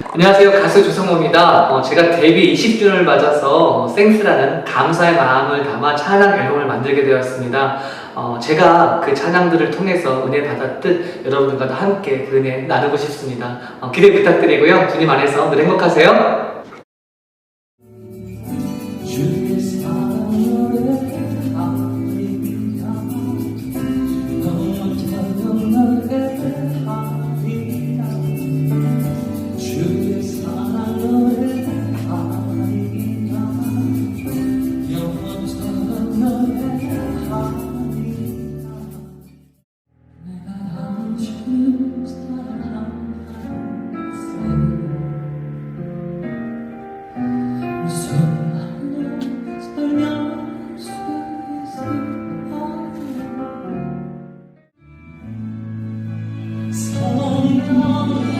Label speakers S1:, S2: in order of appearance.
S1: 안녕하세요. 가수 조성모입니다. 어, 제가 데뷔 20주년을 맞아서 어, 생스라는 감사의 마음을 담아 찬양 앨범을 만들게 되었습니다. 어, 제가 그 찬양들을 통해서 은혜 받았듯 여러분들과도 함께 그 은혜 나누고 싶습니다. 어, 기대 부탁드리고요. 주님 안에서 늘 행복하세요. 성령